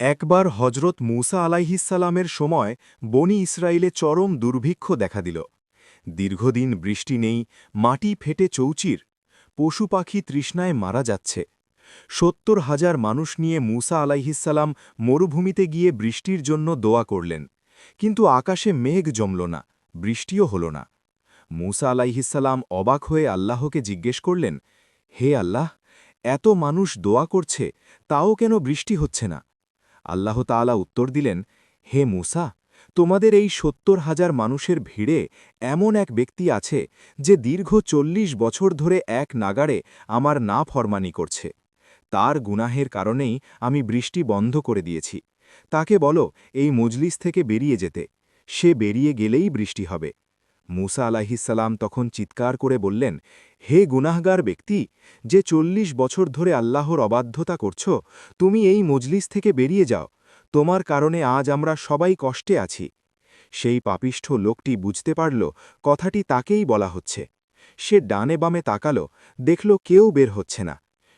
একবার হজরত মুসা আলাইহিসালামের সময় বনি ইসরায়েলে চরম দুর্ভিক্ষ দেখা দিল। দীর্ঘদিন বৃষ্টি নেই, মাটি ফেটে চৌচির, পশু পাখি তৃষ্ণায় মারা যাচ্ছে। সত্তর হাজার মানুষ নিয়ে মুসা আলাইহিসাল্লাম মরুভূমিতে গিয়ে বৃষ্টির জন্য দোয়া করলেন। কিন্তু আকাশে মেঘ জমল না, বৃষ্টিও হল না। মুসা আলাইহিসাল্লাম অবাক হয়ে আল্লাহকে জিজ্ঞেস করলেন, হে আল্লাহ, এত মানুষ দোয়া করছে, তাও কেন বৃষ্টি হচ্ছে না? আল্লাহ তাআলা উত্তর দিলেন, হে মুসা, তোমাদের এই সত্তর হাজার মানুষের ভিড়ে এমন এক ব্যক্তি আছে যে দীর্ঘ চল্লিশ বছর ধরে এক নাগাড়ে আমার না ফরমানি করছে। তার গুনাহের কারণেই আমি বৃষ্টি বন্ধ করে দিয়েছি। তাকে বলো, এই মজলিস থেকে বেরিয়ে যেতে। সে বেরিয়ে গেলেই বৃষ্টি হবে। মুসা আলাহিসাল্লাম তখন চিৎকার করে বললেন, হে গুনাহগার ব্যক্তি, যে চল্লিশ বছর ধরে আল্লাহর অবাধ্যতা করছ, তুমি এই মজলিস থেকে বেরিয়ে যাও। তোমার কারণে আজ আমরা সবাই কষ্টে আছি। সেই পাপিষ্ঠ লোকটি বুঝতে পারল, কথাটি তাকেই বলা হচ্ছে। সে ডানে বামে তাকাল, দেখল কেউ বের হচ্ছে না।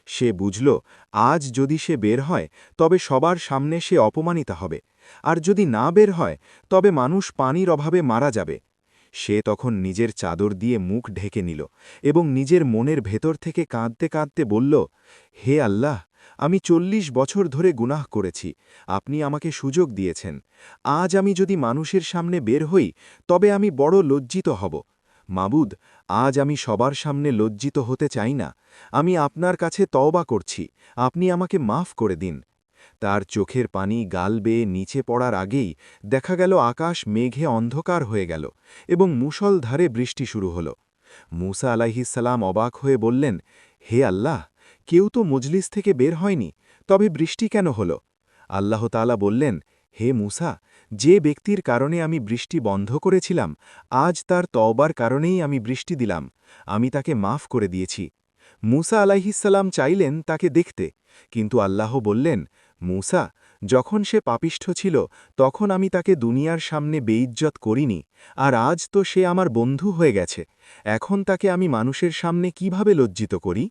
সে বুঝল, আজ যদি সে বের হয়, তবে সবার সামনে সে অপমানিত হবে। আর যদি না বের হয়, তবে মানুষ পানির অভাবে মারা যাবে। সে তখন নিজের চাদর দিয়ে মুখ ঢেকে নিল এবং নিজের মনের ভেতর থেকে কাঁদতে কাঁদতে বলল, হে আল্লাহ, আমি চল্লিশ বছর ধরে গুনাহ করেছি, আপনি আমাকে সুযোগ দিয়েছেন। আজ আমি যদি মানুষের সামনে বের হই, তবে আমি বড় লজ্জিত হব। মাবুদ, আজ আমি সবার সামনে লজ্জিত হতে চাই না। আমি আপনার কাছে তওবা করছি, আপনি আমাকে মাফ করে দিন। তার চোখের পানি গাল বেয়ে নিচে পড়ার আগেই দেখা গেল আকাশ মেঘে অন্ধকার হয়ে গেল এবং মুষলধারে বৃষ্টি শুরু হল। মুসা আলাইহিসাল্লাম অবাক হয়ে বললেন, হে আল্লাহ, কেউ তো মজলিস থেকে বের হয়নি, তবে বৃষ্টি কেন হল? আল্লাহ তালা বললেন, হে মুসা, যে ব্যক্তির কারণে আমি বৃষ্টি বন্ধ করেছিলাম, আজ তার তওবার কারণেই আমি বৃষ্টি দিলাম, আমি তাকে মাফ করে দিয়েছি। মুসা আলাইহিসাল্লাম চাইলেন তাকে দেখতে, কিন্তু আল্লাহ বললেন মুসা, যখন সে পাপিষ্ঠ ছিল, তখন আমি তাকে দুনিয়ার সামনে বেইজ্জত করিনি, আর আজ তো সে আমার বন্ধু হয়ে গেছে। এখন তাকে আমি মানুষের সামনে কীভাবে লজ্জিত করি?